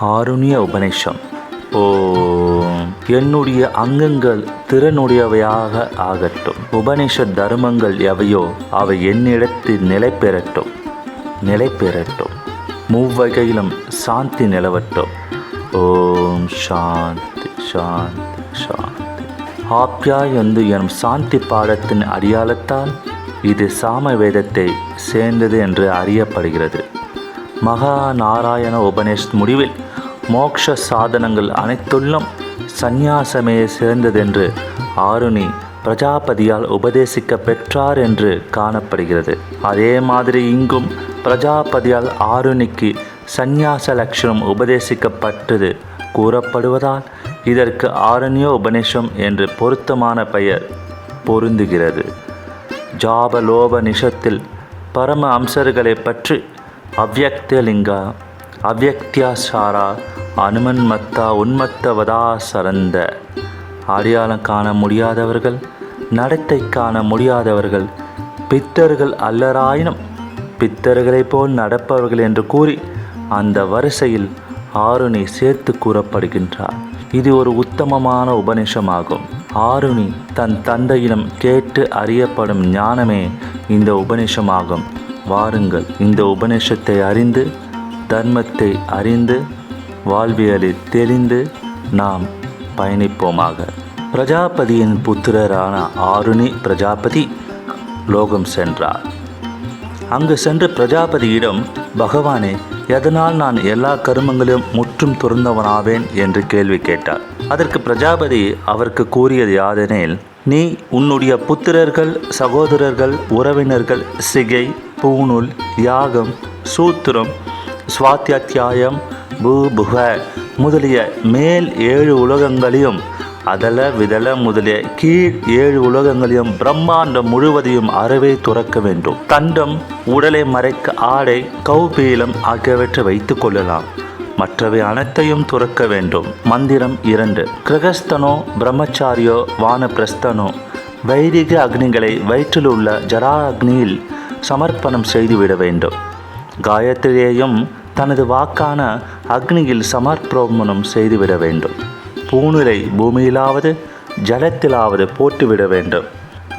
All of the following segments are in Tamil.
ஆருண்ய உபநிஷம். ஓ என்னுடைய அங்கங்கள் திறனுடையவையாக ஆகட்டும். உபனிஷத் தர்மங்கள் எவையோ அவை என்னிடத்தில் நிலை பெறட்டும். நிலை பெறட்டும். மூவகையிலும் சாந்தி நிலவட்டும். ஓம். சாந்தி சாந்தி சாந்தி. ஆப்யாயந்து எனும் சாந்தி பாடத்தின் அடியாளத்தால் இது சாம வேதத்தை சேர்ந்தது என்று அறியப்படுகிறது. மகா நாராயண உபநிஷத் முடிவில் மோக்ஷ சாதனங்கள் அனைத்துள்ளும் சந்நியாசமே சிறந்ததென்று ஆருணி பிரஜாபதியால் உபதேசிக்க பெற்றார் என்று காணப்படுகிறது. அதே மாதிரி இங்கும் பிரஜாபதியால் ஆருணிக்கு சந்நியாச லட்சணம் உபதேசிக்கப்பட்டது கூறப்படுவதால் இதற்கு ஆரண்ய உபநிஷம் என்று பொருத்தமான பெயர் பொருந்துகிறது. ஜாபலோப நிஷத்தில் பரம அம்சர்களை பற்றி அவ்யக்தலிங்கா அவ்யக்தியாசாரா அனுமன்மத்தா உன்மத்தவதா சரந்த. அடையாளம் காண முடியாதவர்கள் நடத்தை காண முடியாதவர்கள் பித்தர்கள் அல்லராயினும் பித்தர்களைப் போல் நடப்பவர்கள் என்று கூறி அந்த வரிசையில் ஆருணி சேர்த்து கூறப்படுகின்றார். இது ஒரு உத்தமமான உபநிஷமாகும். ஆருணி தன் தந்தையிடம் கேட்டு அறியப்படும் ஞானமே இந்த உபநிஷமாகும். வாருங்கள் இந்த உபநிஷத்தை அறிந்து தர்மத்தை அறிந்து வாழ்வியலில் தெரிந்து நாம் பயணிப்போமாக. பிரஜாபதியின் புத்திரரான ஆருணி பிரஜாபதி லோகம் சென்றார். அங்கு சென்று பிரஜாபதியிடம் பகவானே எதனால் நான் எல்லா கருமங்களும் முற்றும் துறந்தவனாவேன்? என்று கேள்வி கேட்டார். அதற்கு பிரஜாபதி அவருக்கு கூறியது யாதெனில் நீ உன்னுடைய புத்திரர்கள் சகோதரர்கள் உறவினர்கள் சிகை பூணூல் யாகம் சூத்திரம் சுவாத்தியாத்தியாயம் பூபுக முதலிய மேல் ஏழு உலகங்களையும் அதல விதல முதலிய கீழ் ஏழு உலகங்களையும் பிரம்மாண்டம் முழுவதையும் அறவே துறக்க வேண்டும். தண்டம் உடலை மறைக்க ஆடை கௌபீலம் ஆகியவற்றை வைத்துக் கொள்ளலாம். மற்றவை அனைத்தையும் துறக்க வேண்டும். மந்திரம் இரண்டு. கிரகஸ்தனோ பிரம்மச்சாரியோ வானப்பிரஸ்தனோ வைதிக அக்னிகளை வயிற்றில் உள்ள ஜரா அக்னியில் சமர்ப்பணம் செய்துவிட வேண்டும். காயத்ரியையும் தனது வாக்கான அக்னியில் சமர்ப்பணம் செய்துவிட வேண்டும். பூணுரை பூமியிலாவது ஜலத்திலாவது போட்டுவிட வேண்டும்.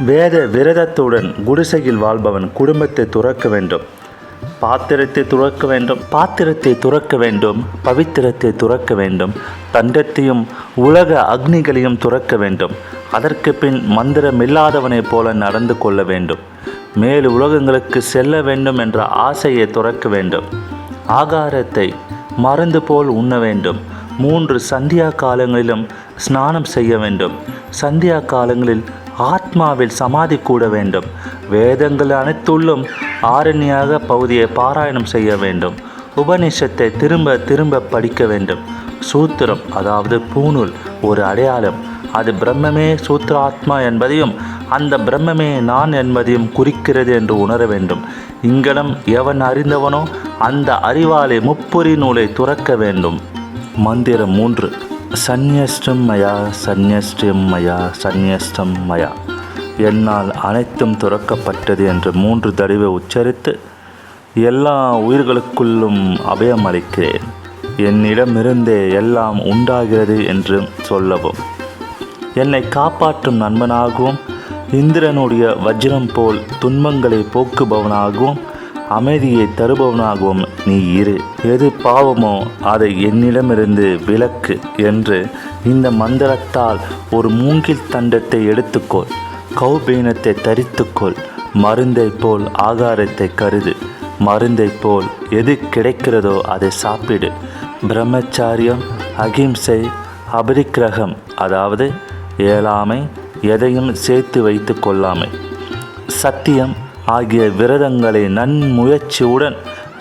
வேத விரதத்துடன் குடிசையில் வாழ்பவன் குடும்பத்தை துறக்க வேண்டும். பாத்திரத்தை துறக்க வேண்டும் பாத்திரத்தை துறக்க வேண்டும் பவித்திரத்தை துறக்க வேண்டும் தண்டத்தையும் உலக அக்னிகளையும் துறக்க வேண்டும். அதற்கு பின் மந்திரமில்லாதவனைப் போல நடந்து கொள்ள வேண்டும். மேல் உலகங்களுக்கு செல்ல வேண்டும் என்ற ஆசையை துறக்க வேண்டும். ஆகாரத்தை மருந்து போல் உண்ண வேண்டும். மூன்று சந்தியா காலங்களிலும் ஸ்நானம் செய்ய வேண்டும். சந்தியா காலங்களில் ஆத்மாவில் சமாதி கூட வேண்டும். வேதங்கள் அனைத்துள்ளும் ஆரண்யாக பகுதியை பாராயணம் செய்ய வேண்டும். உபநிஷத்தை திரும்ப திரும்ப படிக்க வேண்டும். சூத்திரம் அதாவது பூநூல் ஒரு அடையாளம். அது பிரம்மமே சூத்ராத்மா என்பதையும் அந்த பிரம்மமே நான் என்பதையும் குறிக்கிறது என்று உணர வேண்டும். இங்கனம் எவன் அறிந்தவனோ அந்த அறிவாலே முப்புரி நூலை துறக்க வேண்டும். மந்திரம் மூன்று. சந்நியஷ்டம் மயா சந்நியஷ்டம் மயா சந்நியஷ்டம் மயா. என்னால் அனைத்தும் துறக்கப்பட்டது என்று மூன்று தடவை உச்சரித்து எல்லா உயிர்களுக்குள்ளும் அபயம் அளிக்கிறேன் என்னிடமிருந்தே எல்லாம் உண்டாகிறது என்று சொல்லவும். என்னை காப்பாற்றும் நண்பனாகவும் இந்திரனுடைய வஜ்ரம் போல் துன்பங்களை போக்குபவனாகவும் அமைதியை தருபவனாகவும் நீ இரு. எது பாவமோ அதை என்னிடமிருந்து விலக்கு என்று இந்த மந்திரத்தால் ஒரு மூங்கில் தண்டத்தை எடுத்துக்கொள். கௌபீனத்தை தரித்துக்கொள். மருந்தை போல் ஆகாரத்தை கருது. மருந்தை போல் எது கிடைக்கிறதோ அதை சாப்பிடு. பிரம்மச்சாரியம் அகிம்சை அபரிக்கிரகம் அதாவது ஏழாமை எதையும் சேர்த்து வைத்து கொள்ளாமை. சத்தியம் ஆகிய விரதங்களை நன்முயற்சியுடன்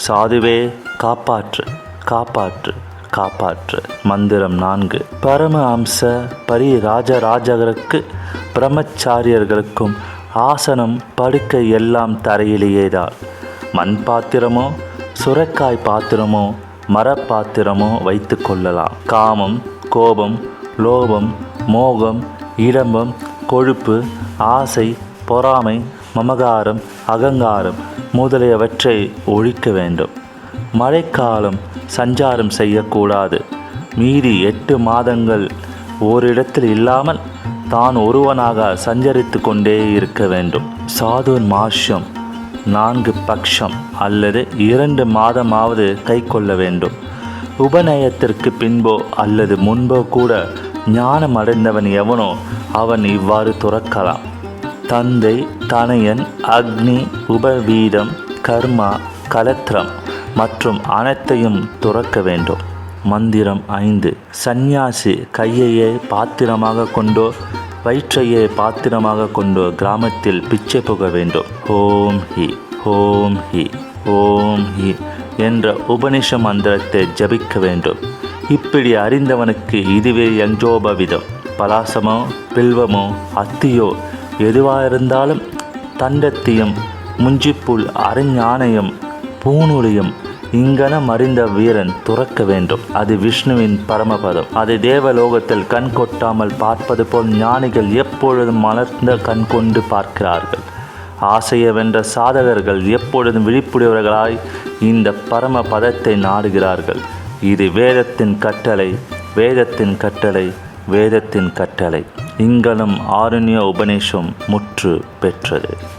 சாதுவே காப்பாற்று காப்பாற்று காப்பாற்று. மந்திரம் நான்கு. பரம அம்ச பரி ராஜராஜகருக்கு பிரம்மச்சாரியர்களுக்கும் ஆசனம் படுக்கை எல்லாம் தரையிலேயேதான் மண் பாத்திரமோ சுரக்காய் பாத்திரமோ மரப்பாத்திரமோ வைத்து கொள்ளலாம். காமம் கோபம் லோபம் மோகம் இடம்பம் கொழுப்பு ஆசை பொறாமை மமகாரம் அகங்காரம் முதலியவற்றை ஒழிக்க வேண்டும். மழைக்காலம் சஞ்சாரம் செய்யக்கூடாது. மீதி எட்டு மாதங்கள் ஓரிடத்தில் இல்லாமல் தான் ஒருவனாக சஞ்சரித்து கொண்டே இருக்க வேண்டும். சாதுர் மாஷம் நான்கு பக்ஷம் அல்லது இரண்டு மாதமாவது கை கொள்ள வேண்டும். உபநயத்திற்கு பின்போ அல்லது முன்போ கூட ஞானம் அடைந்தவன் எவனோ அவன் இவ்வாறு துறக்கலாம். தந்தை தனையன் அக்னி உபவீதம் கர்மா கலத்திரம் மற்றும் அனைத்தையும் துறக்க வேண்டும். மந்திரம் ஐந்து. சந்நியாசி கையையே பாத்திரமாக கொண்டோ வயிற்றையே பாத்திரமாக கொண்டோ கிராமத்தில் பிச்சை புக வேண்டும். ஓம் ஹி ஓம் ஹி ஓம் ஹி என்ற உபனிஷ மந்திரத்தை ஜபிக்க வேண்டும். இப்படி அறிந்தவனுக்கு இதுவே யஞ்சோபவிதம் பலாசமோ பில்வமோ அத்தியோ எதுவாயிருந்தாலும் தண்டத்தியம் முஞ்சிப்புல் அரைஞானையும் பூநூலையும் இங்கனம் அறிந்த வீரன் துறக்க வேண்டும். அது விஷ்ணுவின் பரமபதம். அது தேவலோகத்தில் கண் கொட்டாமல் பார்ப்பது போல் ஞானிகள் எப்பொழுதும் மலர்ந்த கண் கொண்டு பார்க்கிறார்கள். ஆசையை வென்ற சாதகர்கள் எப்பொழுதும் விழிப்புடையவர்களாய் இந்த பரம பதத்தை நாடுகிறார்கள். இது வேதத்தின் கட்டளை வேதத்தின் கட்டளை வேதத்தின் கட்டளை. இங்கனம் ஆரண்ய உபநிஷம் முற்று பெற்றது.